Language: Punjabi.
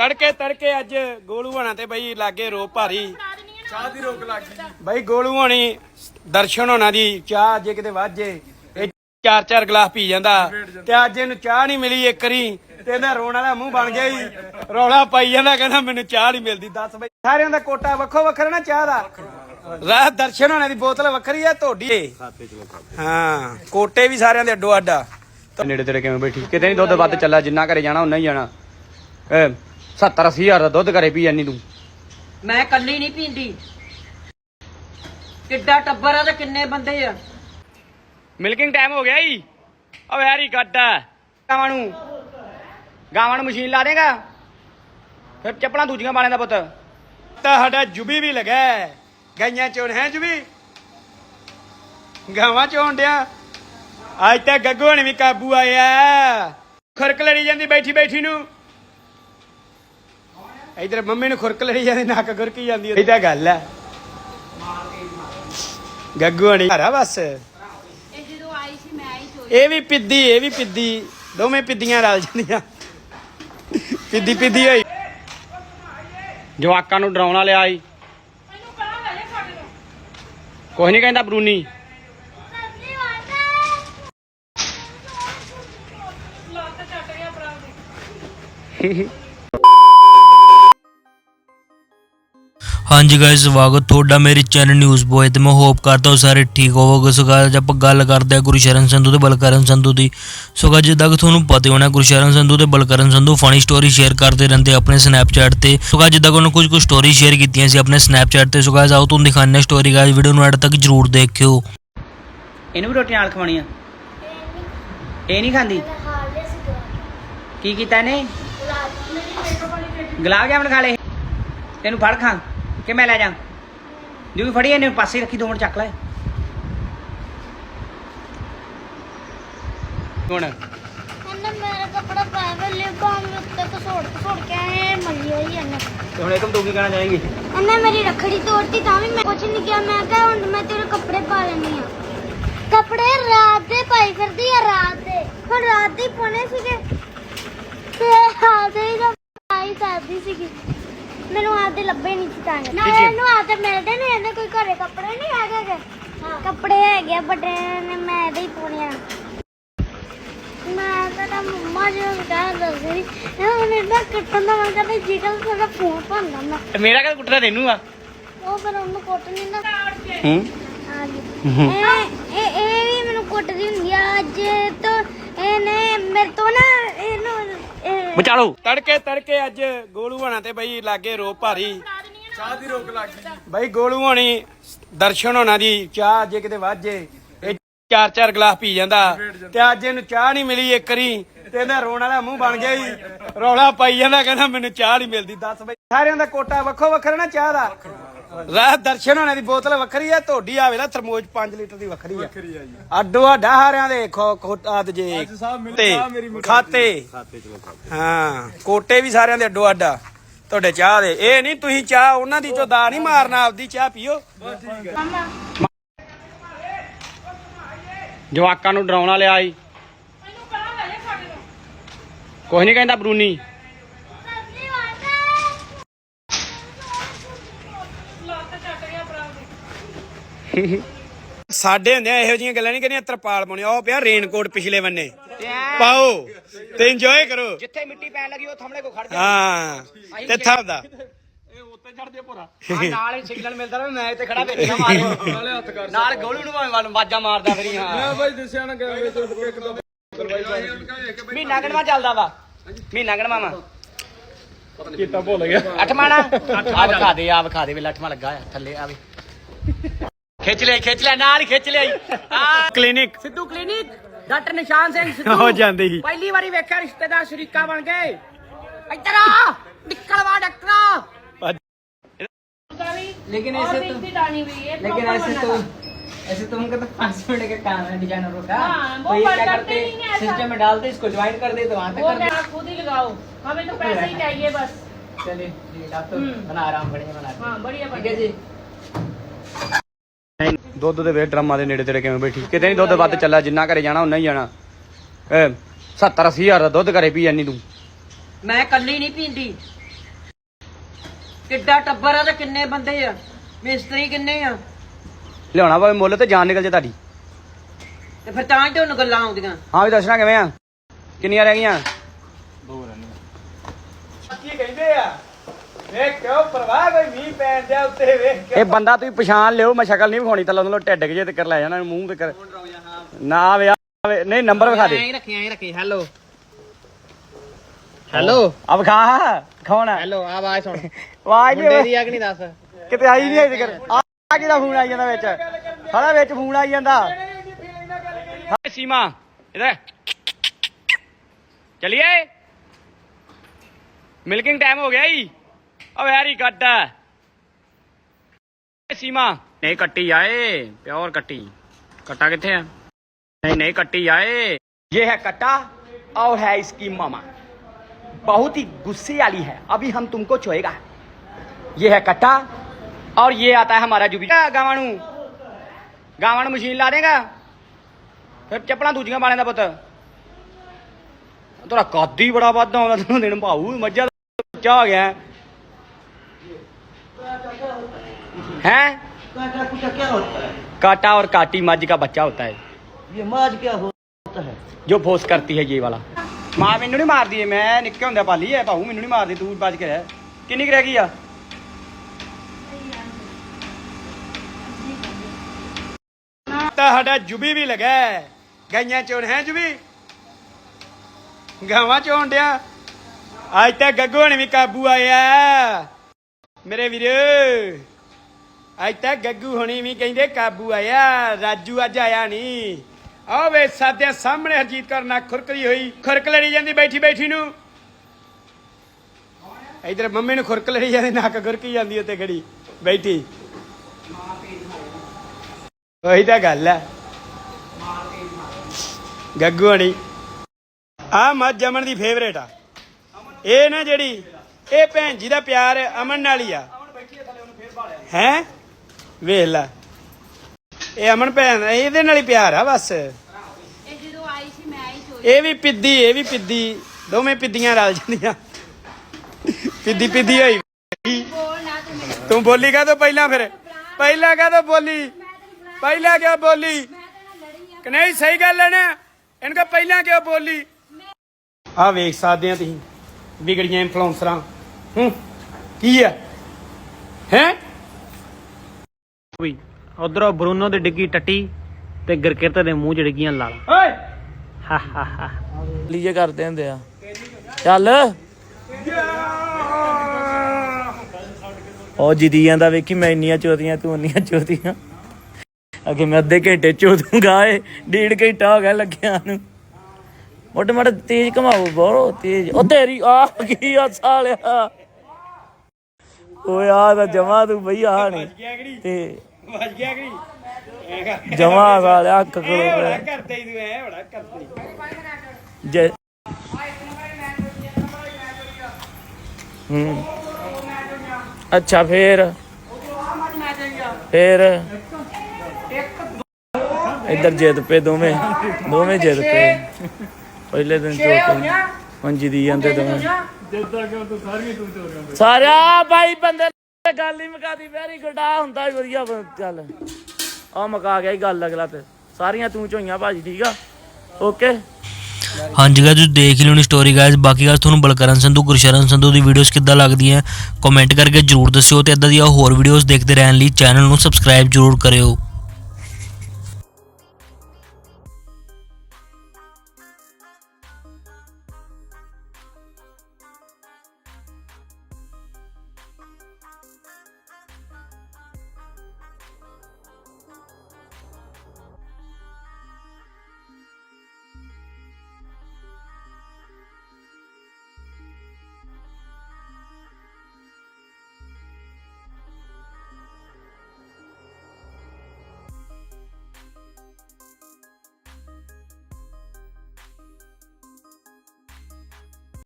ਤੜਕੇ ਤੜਕੇ ਅੱਜ ਗੋਲੂ ਹੋਣਾ ਤੇ ਬਈ ਲਾਗੇ ਰੋ ਭਾਰੀ। ਚਾਹ ਦੀ ਰੋਕ ਲੱਗ ਗਈ। ਬਈ ਗੋਲੂ ਹੋਣੀ ਦਰਸ਼ਨ ਹੋਣਾ ਦੀ ਚਾਹ ਜੇ ਕਿਤੇ ਵਾਜੇ ਇਹ ਚਾਰ ਚਾਰ ਗਲਾਸ ਪੀ ਜਾਂਦਾ। ਤੇ ਅੱਜ ਇਹਨੂੰ ਚਾਹ ਨਹੀਂ ਮਿਲੀ ਇੱਕ ਰੀ ਤੇ ਇਹਦਾ ਰੋਣ ਵਾਲਾ ਮੂੰਹ ਬਣ ਗਿਆ ਹੀ ਰੌਲਾ ਪਾਈ ਜਾਂਦਾ ਕਹਿੰਦਾ ਮੈਨੂੰ ਚਾਹ ਨਹੀਂ ਮਿਲਦੀ ਦੱਸ ਬਈ। ਸਾਰਿਆਂ ਦਾ ਕੋਟਾ ਵੱਖੋ ਵੱਖਰਾ ਨਾ ਚਾਹ ਦਾ। ਰਾਹ ਦਰਸ਼ਨ ਹੋਣਾ ਦੀ ਬੋਤਲ ਵੱਖਰੀ ਆ ਤੁਹਾਡੀ ਹਾਂ ਕੋਟੇ ਵੀ ਸਾਰਿਆਂ ਦੇ ਅੱਡੋ ਅੱਡਾ ਨੇੜੇ ਤੇਰੇ ਕਿਵੇਂ ਬੈਠੀ ਕਿਤੇ ਨਹੀਂ ਦੁੱਧ ਵੱਧ ਚੱਲਾ ਜਿੰਨਾ ਘਰੇ ਜਾਣਾ ਉਨਾ ਹੀ ਜਾਣਾ। 70 80 ਹਜ਼ਾਰ ਦਾ ਦੁੱਧ ਘਰੇ ਪੀ ਜਾਨੀ ਤੂੰ। ਮੈਂ ਕੱਲੀ ਨਹੀਂ ਪੀਂਦੀ। ਕਿੱਡਾ ਟੱਬਰ ਆ ਤੇ ਕਿੰਨੇ ਬੰਦੇ ਆ। ਮਿਲਕਿੰਗ ਟਾਈਮ ਹੋ ਗਿਆ ਈ। ਓ ਵੈਰੀ ਗੁੱਡ ਗਾਵਾਂ ਨੂੰ। ਗਾਵਾਂ ਨੂੰ ਮਸ਼ੀਨ ਲਾ ਦੇਗਾ। ਫਿਰ ਚੱਪਲਾਂ ਦੂਜੀਆਂ ਵਾਲਿਆਂ ਦਾ ਪੁੱਤ। ਤਾਂ ਸਾਡਾ ਜੁਬੀ ਵੀ ਲਗਾ। ਗਾਈਆਂ ਚੋਣ ਹੈ ਜੁਬੀ? ਗਾਵਾਂ ਚੋਣ ਡਿਆ। ਅੱਜ ਤਾਂ ਗੱਗੂ ਹਣ ਵੀ ਕਾਬੂ ਆਇਆ। ਖੁਰਕ ਲੜੀ ਜਾਂਦੀ ਬੈਠੀ ਬੈਠੀ ਨੂੰ। ਇਧਰ ਮੰਮੀ ਨੂੰ ਖੁਰਕ ਲੜੀ ਜਾਂਦੀ ਨੱਕ ਗੁਰਕੀ ਜਾਂਦੀ ਇਹ ਤਾਂ ਗੱਲ ਹੈ ਗੱਗੂ ਹਣੀ ਘਰਾ ਬਸ? ਇਹ ਜਦੋਂ ਆਈ ਸੀ ਮੈਂ ਆਈ ਚੋਈ ਇਹ ਵੀ ਪਿੱਦੀ ਇਹ ਵੀ ਪਿੱਦੀ। ਦੋਵੇਂ ਪਿੱਦੀਆਂ ਰਲ ਜਾਂਦੀਆਂ। ਪਿੱਦੀ ਪਿੱਦੀ ਹੋਈ। ਜਵਾਕਾਂ ਨੂੰ ਡਰਾਉਣਾ ਲਿਆ ਈ ਕੁਛ ਨਹੀਂ ਕਹਿੰਦਾ ਬਰੂਨੀ। ਹਾਂਜੀ ਗਾਇਸ ਸਵਾਗਤ ਤੁਹਾਡਾ ਮੇਰੇ ਚੈਨਲ ਨਿਊਜ਼ ਬੋਏ ਤੇ। ਮੈਂ ਹੋਪ ਕਰਦਾ ਹਾਂ ਸਾਰੇ ਠੀਕ ਹੋਵੋਗੇ। ਸੋ ਅੱਜ ਆਪਾਂ ਗੱਲ ਕਰਦੇ ਹਾਂ ਗੁਰਸ਼ਰਨ ਸੰਧੂ ਤੇ ਬਲਕਰਨ ਸੰਧੂ ਦੀ। ਸੋ guys, ਜਿੱਦਾਂ ਕਿ ਤੁਹਾਨੂੰ ਪਤਾ ਹੀ ਹੋਣਾ ਗੁਰਸ਼ਰਨ ਸੰਧੂ ਤੇ Balkaran Sandhu funny story share ਕਰਦੇ ਰਹਿੰਦੇ ਆਪਣੇ ਸਨੈਪਚੈਟ ਤੇ। ਸੋ guys, ਜਿੱਦਾਂ ਕਿ ਉਹਨਾਂ ਕੁਝ ਕੁ ਸਟੋਰੀ ਸ਼ੇਅਰ ਕੀਤੀਆਂ ਸੀ ਆਪਣੇ ਸਨੈਪਚੈਟ ਤੇ। ਸੋ guys, ਆਓ ਤੁਹਾਨੂੰ ਦਿਖਾਉਂਦੇ ਸਟੋਰੀ ਗਾਇਸ ਵੀਡੀਓ ਨੂੰ ਐਡ ਤੱਕ ਜਰੂਰ ਦੇਖਿਓ। ਇਹਨੂੰ ਵੀ ਰੋਟੀਆਂ ਨਾਲ ਖਵਾਉਣੀਆਂ? ਇਹ ਨਹੀਂ ਖਾਂਦੀ? ਕੀ ਕੀਤਾ ਇਹਨੇ? ਗੁਲਾਬ ਜਾਮਣ ਖਾ ਲਏ। ਤੈਨੂੰ ਫੜ ਖਾਂ। ਕਿ ਮੈਂ ਲੈ ਜਾ। ਜੋ ਫੜੀ ਇਹਨੇ ਪਾਸੇ ਰੱਖੀ ਦੋ ਮਿੰਟ ਚੱਕ ਲੈ। ਹੁਣ। ਇਹਨੇ ਮੇਰਾ ਕੱਪੜਾ ਪਾਇਆ ਵੇ ਲਿਪ ਬਾਮ ਉੱਤੇ ਕਸੋੜ ਕਸੋੜ ਕੇ ਐ ਮੱਲੀ ਹੋਈ ਇਹਨੇ। ਤੇ ਹੁਣ ਇੱਕਮ ਤੂੰ ਕੀ ਕਹਿਣਾ ਚਾਹੇਂਗੀ? ਇਹਨੇ ਮੇਰੀ ਰੱਖੜੀ ਤੋੜਤੀ ਤਾਂ ਵੀ ਮੈਂ ਕੁਝ ਨਹੀਂ ਕਿਹਾ। ਮੈਂ ਕਿਹਾ ਹੁਣ ਮੈਂ ਤੇਰੇ ਕੱਪੜੇ ਪਾ ਲੈਣੀ ਆ। ਕੱਪੜੇ ਰਾਤ ਦੇ ਪਾਈ ਫਿਰਦੀ ਆ ਰਾਤ ਦੇ। ਹੁਣ ਰਾਤ ਦੇ ਪਾਉਣੇ ਸੀਗੇ। ਤੇ ਰਾਤ ਦੇ ਹੀ ਤਾਂ ਪਾਈ ਕਰਦੀ ਸੀਗੀ। ਮੈਨੂੰ ਆਪਦੇ ਲੱਭੇ ਨਹੀਂ ਸੀ ਤਾਂ ਨਾ ਪਿੱਛੇ। ਇਹਨੂੰ ਆਪਦੇ ਮਿਲਦੇ ਨੇ ਇਹਦੇ ਕੋਈ ਘਰੇ ਕੱਪੜੇ ਨਹੀਂ ਹੈਗੇ ਗੇ। ਕੱਪੜੇ ਹੈਗੇ ਆ, ਬਟ ਨੇ ਮੈਂ ਇਹਦੇ ਹੀ ਪਾਉਣੇ ਆ। ਮੈਂ ਤਾਂ ਮੰਮਾ ਜੀ ਨੂੰ ਕਹਿ ਦੱਸਦੀ ਇਹ ਉਹਨੇ ਨਾ ਕੱਟਣ ਦਾ ਮਨ ਕਰਦਾ ਜਿਗਲ ਸਾਡਾ ਫੋਨ ਭੰਦਾ ਮੈਂ ਮੇਰਾ ਕਦ ਕੁੱਟਦਾ ਤੈਨੂੰ ਆ? ਉਹ ਫਿਰ ਉਹਨੂੰ ਕੁੱਟ ਨਹੀਂ ਨਾ ਹੂੰ? ਆ ਗਈ ਇਹ ਇਹ ਇਹ ਵੀ ਮੈਨੂੰ ਕੁੱਟਦੀ ਹੁੰਦੀ ਆ ਅੱਜ ਤੋਂ ਇਹਨੇ ਮੇਰੇ ਤੋਂ ਨਾ ਇਹਨੂੰ ਇਹ- ਬਚਾਲੋ ਤੜਕੇ ਤੜਕੇ ਅੱਜ ਗੋਲੂ ਹੋਣਾ ਤੇ ਬਈ ਲਾਗੇ ਰੋ ਭਾਰੀ। ਚਾਹ ਦੀ ਰੋਕ ਲੱਗ ਗਈ। ਬਈ ਗੋਲੂ ਹੋਣੀ ਦਰਸ਼ਨ ਹੋਣਾ ਦੀ, ਚਾਹ ਜੇ ਕਿਤੇ ਵਾਜੇ ਇਹ ਚਾਰ ਚਾਰ ਗਲਾਸ ਪੀ ਜਾਂਦਾ। ਤੇ ਅੱਜ ਇਹਨੂੰ ਚਾਹ ਨਹੀਂ ਮਿਲੀ ਇੱਕ ਰੀ ਤੇ ਇਹਦਾ ਰੋਣ ਵਾਲਾ ਮੂੰਹ ਬਣ ਗਿਆ ਹੀ ਰੌਲਾ ਪਾਈ ਜਾਂਦਾ, ਕਹਿੰਦਾ ਮੈਨੂੰ ਚਾਹ ਨਹੀਂ ਮਿਲਦੀ, ਦੱਸ ਬਈ। ਸਾਰਿਆਂ ਦਾ ਕੋਟਾ ਵੱਖੋ ਵੱਖਰਾ ਨਾ ਚਾਹ ਦਾ। ਰਾਹ ਦਰਸ਼ਨ ਹੋਣਾ ਦੀ ਬੋਤਲ ਵੱਖਰੀ ਆ ਤੁਹਾਡੀ ਆਵੇ ਨਾ ਥਰਮੋਜ 5 ਲੀਟਰ ਦੀ ਵੱਖਰੀ ਆ। ਕਰੀ ਆ ਜੀ। ਅੱਡੋ ਅੱਡਾ ਹਾਰਿਆਂ ਦੇ ਖੋ ਖੋਟਾ ਤੇ ਜੇ ਤੇ ਖਾਤੇ। ਹਾਂ ਕੋਟੇ ਵੀ ਸਾਰਿਆਂ ਦੇ ਅੱਡੋ ਅੱਡਾ ਤੁਹਾਡੇ ਚਾਹ ਦੇ। ਇਹ ਨਹੀਂ ਤੁਸੀਂ ਚਾਹ ਉਹਨਾਂ ਦੀ ਚੋਂ ਦਾ ਨਹੀਂ ਮਾਰਨਾ ਆਪਦੀ ਚਾਹ ਪੀਓ। ਜਵਾਕਾਂ ਨੂੰ ਡਰਾਉਣਾ ਲਿਆ ਈ ਕੁਛ ਨਹੀਂ ਕਹਿੰਦਾ ਬਰੂਨੀ। ਸਾਡੇ ਹੁੰਦੇ ਇਹੋ ਜਿਹੀਆਂ ਗੱਲਾਂ ਨਹੀਂ ਕਰਨੀਆਂ ਤਰਪਾਲ ਪਾਉਣੀ ਉਹ ਪਿਆ ਰੇਨਕੋਟ ਪਿਛਲੇ ਬੰਨੇ। ਪਾਓ ਤੇ ਇੰਜੋਏ ਕਰੋ। ਜਿੱਥੇ ਮਿੱਟੀ ਪੈਣ ਲੱਗੀ ਉਹ ਥਮਲੇ ਕੋ ਖੜ ਹਾਂ ਤੇ ਨਾਲ ਹੀ ਸਿਗਨਲ ਮਿਲਦਾ ਨਾ ਮੈਂ ਇੱਥੇ ਖੜਾ ਵੇਖਿਆ ਮਾਰ। ਨਾਲ ਗੋਲੂ ਨੂੰ ਭਾਵੇਂ ਵੱਲ ਵਾਜਾ ਮਾਰਦਾ ਫਿਰੀ ਹਾਂ। ਮੈਂ ਬਾਈ ਦੱਸਿਆ ਨਾ ਕਿ ਇੱਕ ਦੋ ਮਹੀਨਾ ਗਣਵਾ ਚੱਲਦਾ ਵਾ। ਮਹੀਨਾ ਗਣਵਾ ਵਾ ਕੀਤਾ ਭੁੱਲ ਗਿਆ। ਅੱਠਵਾਂ ਨਾ ਆ ਵਿਖਾ ਦੇ ਆ ਵਿਖਾ ਦੇ ਵੇ ਅੱਠਵਾਂ ਲੱਗਾ ਆ ਥੱਲੇ ਆਵੇ ਖਿੱਚ ਲਿਆ ਖਿੱਚ ਲਿਆ ਨਾਲ ਹੀ ਖਿੱਚ ਲਿਆ ਆ clinic Sidhu clinic doctor Nishan Singh Sidhu ਹੋ ਜਾਂਦੇ ਸੀ ਪਹਿਲੀ ਵਾਰੀ ਵੇਖਿਆ ਰਿਸ਼ਤੇਦਾਰ ਸ਼ਰੀਕਾ ਬਣ ਗਏ ਇੱਧਰ ਆ ਨਿਕਲ ਵਾ ਡਾਕਟਰਾ लेकिन ऐसे तो लेकिन ऐसे तो ऐसे तो उनका तो पाँच मिनट का काम है डिजाइनरों का तो ये क्या करते सिस्टम में डालते इसको ज्वाइन कर दे तो वहाँ तक वो कर दे क्या खुद ही लगाओ हमें तो पैसे ही चाहिए बस चलिए ठीक है आप तो बना आराम बढ़िया बना हाँ बढ़िया ठीक है बढ़िया जी ਦੁੱਧ ਦੇ ਵੇ ਡਰਮਾਂ ਦੇ ਨੇੜੇ ਤੇਰੇ ਕਿਵੇਂ ਬੈਠੀ? ਕਿਤੇ ਨਹੀਂ ਦੁੱਧ ਵੱਧ ਚੱਲਾ ਜਿੰਨਾ ਘਰੇ ਜਾਣਾ ਉਨਾ ਹੀ ਜਾਣਾ। ਏ 70 80 ਹਜ਼ਾਰ ਦਾ ਦੁੱਧ ਘਰੇ ਪੀ ਜਾਨੀ ਤੂੰ। ਮੈਂ ਕੱਲੀ ਨਹੀਂ ਪੀਂਦੀ। ਕਿੱਡਾ ਟੱਬਰ ਆ ਤੇ ਕਿੰਨੇ ਬੰਦੇ ਆ? ਮਿਸਤਰੀ ਕਿੰਨੇ ਆ? ਲਿਆਉਣਾ ਪਵੇ ਮੁੱਲ ਤੇ ਜਾਨ ਨਿਕਲ ਜੇ ਤੁਹਾਡੀ। ਤੇ ਫਿਰ ਤਾਂ ਹੀ ਤੁਹਾਨੂੰ ਗੱਲਾਂ ਆਉਂਦੀਆਂ। ਹਾਂ ਵੀ ਦੱਸਣਾ ਕਿਵੇਂ ਆ? ਕਿੰਨੀਆਂ ਰਹਿ ਗਈਆਂ? ਦੋ ਰਹਿਣੀਆਂ। ਕੀ ਕਹਿੰਦੇ ਆ। ਵੇਖ ਕਿਉਂ ਪਰਵਾਹ ਕੋਈ ਮੀਂਹ ਪੈਣ ਦਿਆ ਉੱਤੇ ਵੇਖ ਇਹ ਬੰਦਾ ਤੁਸੀਂ ਪਛਾਣ ਲਿਓ ਮੈਂ ਸ਼ਕਲ ਨਹੀਂ ਵਿਖਾਉਣੀ ਥੱਲੋਂ ਥੱਲੋਂ ਢਿੱਡ ਜੇ ਤੇ ਕਰ ਲੈ ਜਾਣਾ ਮੂੰਹ ਤੇ ਕਰ। ਨਾ ਵੇ ਨਹੀਂ ਨੰਬਰ ਵਿਖਾ ਦੇ। ਐਂ ਰੱਖੀ ਐਂ ਰੱਖੀ ਹੈਲੋ। ਹੈਲੋ। ਆ ਵਿਖਾ ਖਾਉਣਾ ਹੈਲੋ ਆ ਆਵਾਜ਼ ਸੁਣ। ਆਵਾਜ਼ ਮੁੰਡੇ ਨਹੀਂ ਦੀ ਆ ਕਿ ਨਹੀਂ ਦੱਸ? ਕਿਤੇ ਆਈ ਨਹੀਂ ਅਜੇ ਕਰ ਆ ਕਿਹਦਾ ਫੋਨ ਆਈ ਜਾਂਦਾ ਵਿੱਚ? ਸਾਰਾ ਵਿੱਚ ਫੋਨ ਆਈ ਜਾਂਦਾ। ਹਾਂ ਸੀਮਾ ਇਧਰ ਚਲਿਏ। ਮਿਲਕਿੰਗ ਟਾਈਮ ਹੋ ਗਿਆ ਈ। ਓ ਵੈਰੀ ਗੁੱਡ ਸੀਮਾ ਨਹੀਂ ਕੱਟੀ ਆਏ ਪਿਓਰ ਕੱਟੀ ਕੱਟਾ ਕਿੱਥੇ ਆ नहीं नहीं कट्टी आए ये है कट्टा और है इसकी मामा बहुत ही गुस्से वाली है अभी हम तुमको छोएगा ये है कट्टा और ये आता है हमारा जुबी गावाणू गावाणू मशीन ला देगा ਫਿਰ ਚੱਪਲਾਂ ਦੂਜੀਆਂ ਪਾਣੇ ਦਾ ਪੁੱਤ ਤੇਰਾ ਕੱਦ ਹੀ ਬੜਾ ਵੱਧ ਆਉਂਦਾ ਤੈਨੂੰ ਦਿਨ ਭਾਊ ਮੱਝਾਂ ਦਾ ਬੱਚਾ ਹੋ ਗਿਆ है काटा कुटा क्या होता है काटा और काटी मझ का बच्चा होता है ये माज क्या होता है ਜੋ ਫੋਰਸ ਕਰਤੀ ਹੈ ਇਹ ਵਾਲਾ ਮਾਂ ਮੈਨੂੰ ਨਹੀਂ ਮਾਰਦੀ ਏ ਮੈਂ ਨਿੱਕੇ ਹੁੰਦਿਆਂ ਪਾਲੀ ਐ ਭਾਊ ਮੈਨੂੰ ਨਹੀਂ ਮਾਰਦੀ ਤੂੰ ਬਚ ਕੇ ਰਹਿ ਕਿੰਨੀ ਕੁ ਰਹਿ ਗਈ ਆ ਤਾਂ ਸਾਡਾ ਜੁਬੀ ਵੀ ਲਗਾ ਹੈ। ਗਾਈਆਂ ਚੋਣ ਹੈ ਜੁਬੀ ਗਾਵਾਂ ਚੋਣ ਡਿਆ ਅੱਜ ਤਾਂ ਗੱਗੂ ਹਣ ਵੀ ਕਾਬੂ ਆਇਆ ਮੇਰੇ ਵੀਰ ਅੱਜ ਤਾਂ ਗੱਗੂ ਹੁਣੀ ਵੀ ਕਹਿੰਦੇ ਕਾਬੂ ਆਇਆ ਰਾਜੂ ਅੱਜ ਆਇਆ ਨਹੀਂ ਆ ਵੇ ਸਾਦੇ ਸਾਹਮਣੇ ਹਰਜੀਤ ਕੌਰ ਨਾ ਖੁਰਕਦੀ ਹੋਈ ਖੁਰਕ ਲੜੀ ਜਾਂਦੀ ਬੈਠੀ ਬੈਠੀ ਨੂੰ। ਇਧਰ ਮੰਮੀ ਨੂੰ ਖੁਰਕ ਲੜੀ ਜਾਂਦੀ ਨੱਕ ਖੁਰਕੀ ਜਾਂਦੀ ਉੱਤੇ ਖੜੀ ਬੈਠੀ। ਉਹੀ ਤਾਂ ਗੱਲ ਹੈ ਗੱਗੂ ਹਣੀ। ਆ ਮੱਝ ਜਮਨ ਦੀ ਫੇਵਰੇਟ ਆ। ਇਹ ਨਾ ਜਿਹੜੀ ਇਹ ਭੈਣ ਜੀ ਦਾ ਪਿਆਰ ਅਮਨ ਨਾਲ ਹੀ ਆ। ਹੈ? ਵੇਖ ਲੈ। ਇਹ ਅਮਨ ਭੈਣ ਇਹਦੇ ਨਾਲ ਹੀ ਪਿਆਰ ਆ ਬਸ। ਇਹ ਜਦੋਂ ਆਈ ਸੀ ਮੈਂ ਹੀ ਚੋਰੀ। ਇਹ ਵੀ ਪਿੱਦੀ ਇਹ ਵੀ ਪਿੱਦੀ। ਦੋਵੇਂ ਪਿੱਦੀਆਂ ਰਲ ਜਾਂਦੀਆਂ। ਪਿੱਦੀ ਪਿੱਦੀ ਹੋਈ। ਬੋਲ ਨਾ ਤੂੰ ਮੈਨੂੰ। ਤੂੰ ਬੋਲੀ ਕਾ ਪਹਿਲਾਂ ਫਿਰ? ਪਹਿਲਾਂ ਕਾ ਬੋਲੀ? ਪਹਿਲਾਂ ਕਿਉਂ ਬੋਲੀ? ਕਿ ਨਹੀਂ ਸਹੀ ਗੱਲ ਹੈ ਨਾ। ਇਹਨਾਂ ਕਾ ਪਹਿਲਾਂ ਕਿਉਂ ਬੋਲੀ? ਆ ਵੇਖ ਸਕਦੇ ਆ ਤੁਸੀਂ। ਵਿਗੜੀਆਂ ਇਨਫਲੂਐਂਸਰਾਂ ਹੂੰ ਕੀ ਆ? ਹੈ? ਵੀ ਉਧਰੋਂ ਬਰੂਨੋ ਦੀ ਡਿੱਗੀ ਟੱਟੀ ਤੇ ਗਰਕਿਰਤ ਦੇ ਮੂੰਹ ਚ ਡਿੱਗੀਆਂ ਲਾਲਾਂ। ਓਏ! ਹਾ ਹਾ ਹਾ। ਲੀਜੇ ਕਰਦੇ ਹੁੰਦੇ ਆ। ਚੱਲ। ਉਹ ਜਿੱਦੀ ਜਾਂਦਾ ਵੇਖੀ ਮੈਂ ਇੰਨੀਆਂ ਚੋਦੀਆਂ ਤੂੰ ਇੰਨੀਆਂ ਚੋਦੀਆਂ ਅਗੇ ਮੈਂ ਅੱਧੇ ਘੰਟੇ ਚੋਦੂੰਗਾ ਏ ਡੇਢ ਘੰਟਾ ਹੋ ਗਿਆ ਲੱਗਿਆ ਨੂੰ। ਮੋਟੇ ਮੋਟੇ ਤੇਜ਼ ਘਮਾਓ ਬੋਰੋ ਤੇਜ਼। ਉਹ ਤੇਰੀ ਆ ਕੀ ਆ ਸਾਲਿਆ? ਓਏ ਆ ਤਾਂ ਜਮਾ ਤੂੰ ਬਈ ਆ ਨਹੀਂ? ਤੇ ਵੱਜ ਗਿਆ ਕਿ ਨਹੀਂ? ਜਮਾ ਸਾਲਿਆ ਅੱਖ ਇਹ ਕੋਲ ਬੜਾ ਕਰਦਾ ਹੀ ਤੂੰ ਐ ਬੜਾ ਕਰਦਾ ਹੀ। ਜੈ ਹੂੰ। ਅੱਛਾ ਫੇਰ? ਫੇਰ? ਇੱਧਰ ਜਿੱਦ ਪਏ ਦੋਵੇਂ। ਦੋਵੇਂ ਜਿੱਦ ਪਏ। ਪਹਿਲੇ ਦਿਨ ਚੋਕੇ ਮੰਜੀ ਦੀ ਜਾਂਦੇ ਦੋਵੇਂ। ਜਿੱਦਾਂ ਕਿਉਂ ਤੂੰ ਸਾਰੀਆਂ ਤੂੰ ਚੋਰੀਆਂ ਸਾਰਿਆ ਬਾਈ ਬੰਦੇ ਨੇ ਗੱਲ ਨਹੀਂ ਮੁਕਾਦੀ ਵੈਰੀ ਗੁੱਡ ਆ ਹੁੰਦਾ ਹੀ ਵਧੀਆ ਬ- ਚੱਲ ਆ ਮੁਕਾ ਗਿਆ ਹੀ ਗੱਲ, ਅਗਲਾ ਤੇ ਸਾਰੀਆਂ ਤੂੰ ਝੋਈਆਂ ਭਾਜੀ, ਠੀਕ ਆ? ਓਕੇ ਹਾਂਜੀ ਗਾਇਸ ਤੁਸੀਂ ਦੇਖ ਹੀ ਲਿਓਣੀ ਸਟੋਰੀ ਗਾਇਸ ਬਾਕੀ ਗੱਲ ਤੁਹਾਨੂੰ ਬਲਕਰਨ ਸੰਧੂ, ਗੁਰਸ਼ਰਨ ਸੰਧੂ ਦੀ ਵੀਡੀਓਜ਼ ਕਿੱਦਾਂ ਲੱਗਦੀਆਂ ਕਮੈਂਟ ਕਰਕੇ ਜਰੂਰ ਦੱਸਿਓ ਤੇ ਇਦਾਂ ਦੀਆਂ ਹੋਰ ਵੀਡੀਓਜ਼ ਦੇਖਦੇ ਰਹਿਣ ਲਈ ਚੈਨਲ ਨੂੰ ਸਬਸਕ੍ਰਾਈਬ ਜਰੂਰ ਕਰਿਓ।